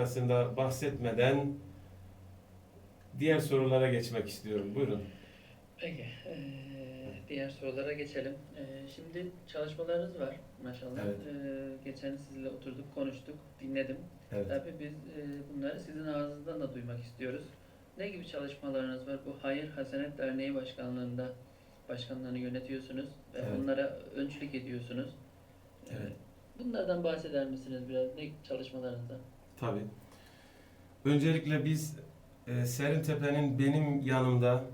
noktasında bahsetmeden diğer sorulara geçmek istiyorum. Buyurun. Peki, eee, diğer sorulara geçelim. Eee, şimdi çalışmalarınız var maşallah. Evet. Eee, geçen sizinle oturduk, konuştuk, dinledim. Evet. Tabii biz eee, bunları sizin ağzınızdan da duymak istiyoruz. Ne gibi çalışmalarınız var? Bu Hayır Hasenet Derneği Başkanlığında başkanlığını yönetiyorsunuz ve Evet. onlara öncülük ediyorsunuz. Evet. Bunlardan bahseder misiniz biraz? Ne çalışmalarınızdan? Tabii. Öncelikle biz e, Serintepe'nin benim yanımda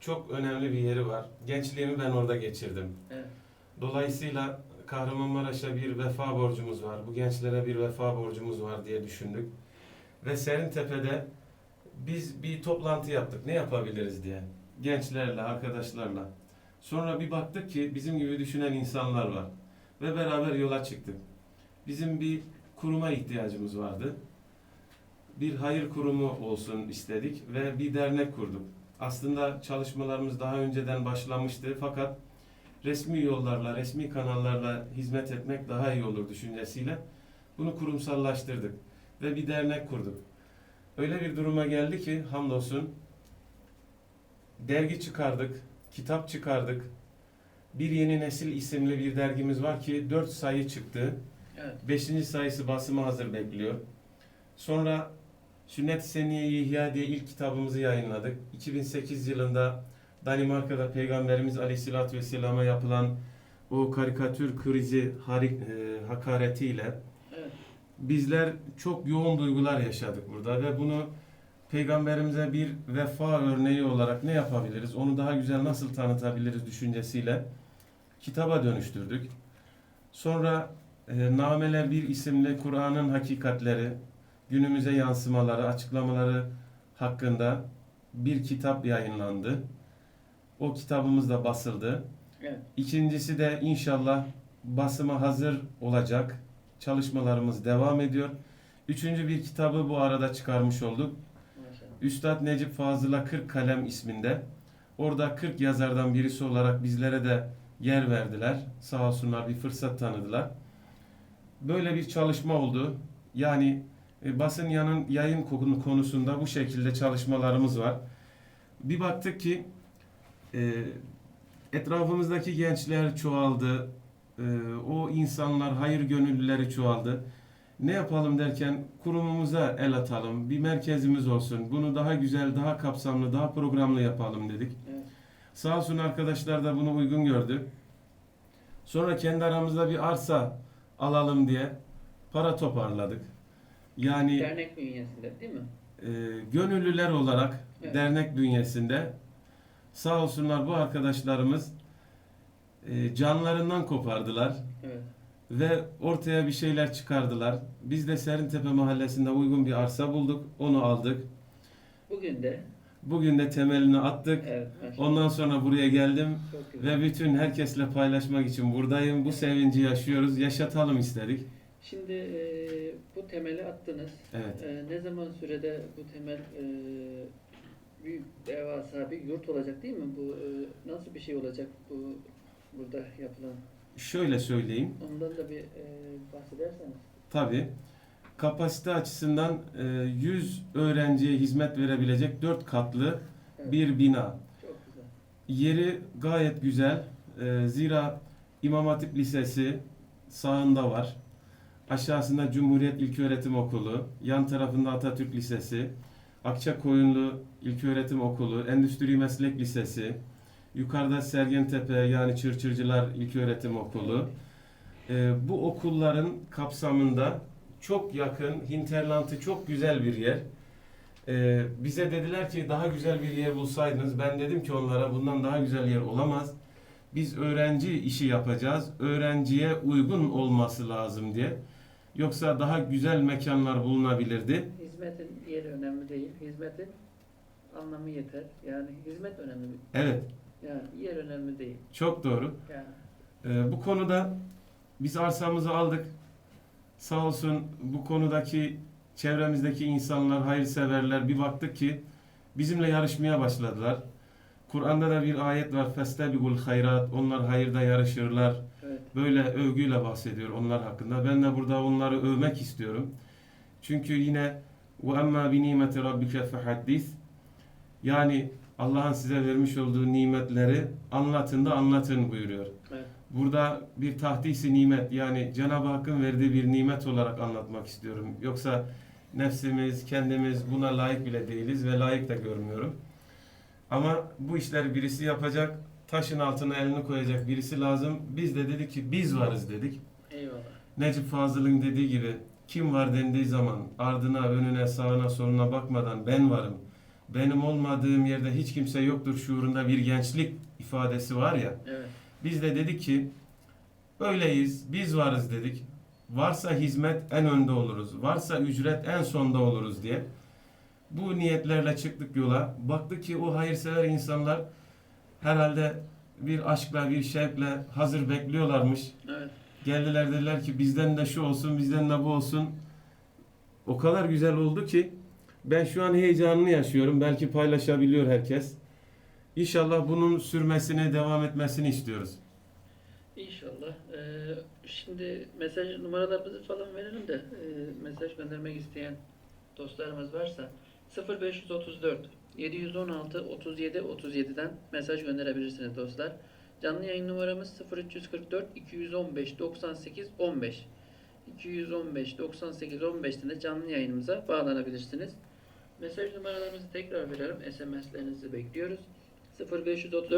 çok önemli bir yeri var. Gençliğimi ben orada geçirdim. Evet. Dolayısıyla Kahramanmaraş'a bir vefa borcumuz var. Bu gençlere bir vefa borcumuz var diye düşündük. Ve Serintepe'de biz bir toplantı yaptık. Ne yapabiliriz diye. Gençlerle, arkadaşlarla. Sonra bir baktık ki bizim gibi düşünen insanlar var. Ve beraber yola çıktık. Bizim bir kuruma ihtiyacımız vardı. Bir hayır kurumu olsun istedik ve bir dernek kurduk. Aslında çalışmalarımız daha önceden başlamıştı fakat resmi yollarla, resmi kanallarla hizmet etmek daha iyi olur düşüncesiyle bunu kurumsallaştırdık ve bir dernek kurduk. Öyle bir duruma geldi ki hamdolsun dergi çıkardık, kitap çıkardık. Bir Yeni Nesil isimli bir dergimiz var ki 4 sayı çıktı. Evet. Beşinci sayısı basıma hazır bekliyor. Sonra Sünnet-i Seniye-i İhya diye ilk kitabımızı yayınladık. 2008 yılında Danimarka'da Peygamberimiz Aleyhisselatü Vesselam'a yapılan o karikatür krizi harik, e, hakaretiyle Evet. bizler çok yoğun duygular yaşadık burada ve bunu Peygamberimize bir vefa örneği olarak ne yapabiliriz, onu daha güzel nasıl tanıtabiliriz düşüncesiyle kitaba dönüştürdük. Sonra e, Nameler Bir isimli Kur'an'ın hakikatleri, günümüze yansımaları, açıklamaları hakkında bir kitap yayınlandı. O kitabımız da basıldı. Evet. İkincisi de inşallah basıma hazır olacak. Çalışmalarımız devam ediyor. Üçüncü bir kitabı bu arada çıkarmış olduk. Maşallah. Üstad Necip Fazıl'a 40 kalem isminde. Orada 40 yazardan birisi olarak bizlere de yer verdiler. Sağ olsunlar bir fırsat tanıdılar. Böyle bir çalışma oldu. Yani e, basın yanın yayın konu- konusunda bu şekilde çalışmalarımız var. Bir baktık ki e, etrafımızdaki gençler çoğaldı. E, o insanlar, hayır gönüllüleri çoğaldı. Ne yapalım derken kurumumuza el atalım, bir merkezimiz olsun, bunu daha güzel, daha kapsamlı, daha programlı yapalım dedik. Evet. Sağ olsun arkadaşlar da bunu uygun gördü. Sonra kendi aramızda bir arsa alalım diye para toparladık. Yani Dernek bünyesinde değil mi? e, gönüllüler olarak Evet. dernek bünyesinde sağ olsunlar bu arkadaşlarımız e, canlarından kopardılar Evet. ve ortaya bir şeyler çıkardılar. Biz de Serintepe mahallesinde uygun bir arsa bulduk, onu aldık. Bugün de Bugün de temelini attık. evet maşallah. Ondan sonra buraya geldim Çok güzel. ve bütün herkesle paylaşmak için buradayım. Bu sevinci yaşıyoruz, yaşatalım istedik. Şimdi e, bu temeli attınız. Evet. E, ne zaman sürede bu temel e, büyük devasa bir yurt olacak değil mi? Bu e, nasıl bir şey olacak bu burada yapılan? Şöyle söyleyeyim. Ondan da bir e, bahsederseniz. Tabii. Kapasite açısından e, 100 öğrenciye hizmet verebilecek 4 katlı Evet. bir bina. Çok güzel. Yeri gayet güzel. E, Zira İmam Hatip Lisesi sağında var. Aşağısında Cumhuriyet İlköğretim Okulu, yan tarafında Atatürk Lisesi, Akçakoyunlu İlköğretim Okulu, Endüstri Meslek Lisesi, yukarıda Sergentepe yani Çırçırcılar İlköğretim Okulu. Ee, bu okulların kapsamında çok yakın, hinterlantı çok güzel bir yer. Ee, bize dediler ki daha güzel bir yer bulsaydınız. Ben dedim ki onlara bundan daha güzel yer olamaz. Biz öğrenci işi yapacağız. Öğrenciye uygun olması lazım diye. Yoksa daha güzel mekanlar bulunabilirdi. Hizmetin yeri önemli değil. Hizmetin anlamı yeter. Yani hizmet önemli. Evet, Yani yer önemli değil. çok doğru. Yani Ee, bu konuda biz arsamızı aldık. Sağ olsun bu konudaki çevremizdeki insanlar, hayırseverler bir baktık ki bizimle yarışmaya başladılar. Kur'an'da da bir ayet var. Festebigul hayrat. Onlar hayırda yarışırlar. evet. Böyle övgüyle bahsediyor onlar hakkında. Ben de burada onları övmek istiyorum. Çünkü yine ve emma bi nimeti rabbike fehaddis yani Allah'ın size vermiş olduğu nimetleri anlatın da anlatın buyuruyor. Evet. Burada bir tahdisi nimet yani Cenab-ı Hakk'ın verdiği bir nimet olarak anlatmak istiyorum. Yoksa nefsimiz, kendimiz buna layık bile değiliz ve layık da görmüyorum. Ama bu işleri birisi yapacak, taşın altına elini koyacak birisi lazım. Biz de dedik ki biz varız dedik. Eyvallah. Necip Fazıl'ın dediği gibi kim var dendiği zaman ardına, önüne, sağına, soluna bakmadan ben varım. Benim olmadığım yerde hiç kimse yoktur şuurunda bir gençlik ifadesi var ya. Evet. Biz de dedik ki öyleyiz, biz varız dedik. Varsa hizmet en önde oluruz. Varsa ücret en sonda oluruz diye. Bu niyetlerle çıktık yola. Baktık ki o hayırsever insanlar herhalde bir aşkla, bir şevkle hazır bekliyorlarmış. Evet. Geldiler dediler ki bizden de şu olsun, bizden de bu olsun. O kadar güzel oldu ki ben şu an heyecanını yaşıyorum. Belki paylaşabiliyor herkes. İnşallah bunun sürmesini, devam etmesini istiyoruz. İnşallah. Ee, şimdi mesaj numaralarımızı falan verelim de e, mesaj göndermek isteyen dostlarımız varsa 0534 716 37 37'den mesaj gönderebilirsiniz dostlar. Canlı yayın numaramız 0344 215 98 15. 215 98 15'ten de canlı yayınımıza bağlanabilirsiniz. Mesaj numaralarımızı tekrar verelim. SMS'lerinizi bekliyoruz. 0534